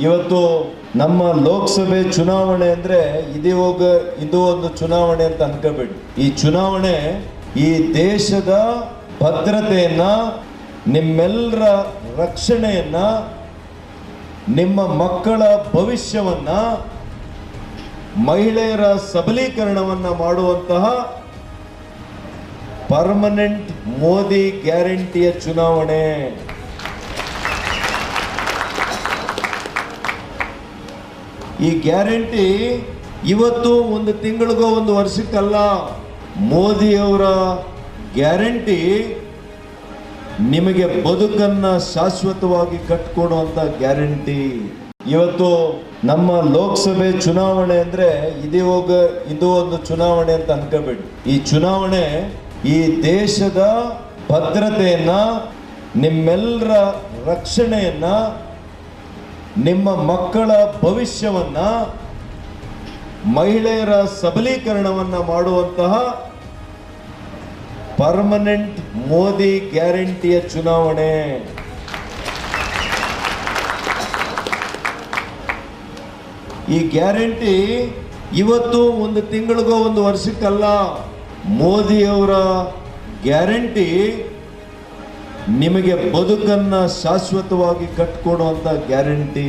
ಇವತ್ತು ನಮ್ಮ ಲೋಕಸಭೆ ಚುನಾವಣೆ ಅಂದ್ರೆ ಇದೇ ಹೋಗ, ಇದು ಒಂದು ಚುನಾವಣೆ ಅಂತ ಅನ್ಕೋಬೇಡಿ. ಈ ಚುನಾವಣೆ ಈ ದೇಶದ ಭದ್ರತೆಯನ್ನ ನಿಮ್ಮೆಲ್ಲರ ರಕ್ಷಣೆಯನ್ನ, ನಿಮ್ಮ ಮಕ್ಕಳ ಭವಿಷ್ಯವನ್ನ, ಮಹಿಳೆಯರ ಸಬಲೀಕರಣವನ್ನ ಮಾಡುವಂತಹ ಪರ್ಮನೆಂಟ್ ಮೋದಿ ಗ್ಯಾರಂಟಿಯ ಚುನಾವಣೆ. ಈ ಗ್ಯಾರಂಟಿ ಇವತ್ತು ಒಂದು ತಿಂಗಳಿಗೋ ಒಂದು ವರ್ಷಕ್ಕಲ್ಲ, ಮೋದಿಯವರ ಗ್ಯಾರಂಟಿ ನಿಮಗೆ ಬದುಕನ್ನ ಶಾಶ್ವತವಾಗಿ ಕಟ್ಕೊಡುವಂತ ಗ್ಯಾರಂಟಿ. ಇವತ್ತು ನಮ್ಮ ಲೋಕಸಭೆ ಚುನಾವಣೆ ಅಂದ್ರೆ ಇದೇ ಹೋಗ, ಇದು ಒಂದು ಚುನಾವಣೆ ಅಂತ ಅನ್ಕೋಬೇಡಿ. ಈ ಚುನಾವಣೆ ಈ ದೇಶದ ಭದ್ರತೆಯನ್ನ ನಿಮ್ಮೆಲ್ಲರ ರಕ್ಷಣೆಯನ್ನ ನಿಮ್ಮ ಮಕ್ಕಳ ಭವಿಷ್ಯವನ್ನ, ಮಹಿಳೆಯರ ಸಬಲೀಕರಣವನ್ನ ಮಾಡುವಂತಹ ಪರ್ಮನೆಂಟ್ ಮೋದಿ ಗ್ಯಾರಂಟಿಯ ಚುನಾವಣೆ. ಈ ಗ್ಯಾರಂಟಿ ಇವತ್ತು ಒಂದು ತಿಂಗಳಿಗೋ ಒಂದು ವರ್ಷಕ್ಕಲ್ಲ, ಮೋದಿಯವರ ಗ್ಯಾರಂಟಿ ನಿಮಗೆ ಬದುಕನ್ನ ಶಾಶ್ವತವಾಗಿ ಕಟ್ಕೊಡುವಂತ ಗ್ಯಾರಂಟಿ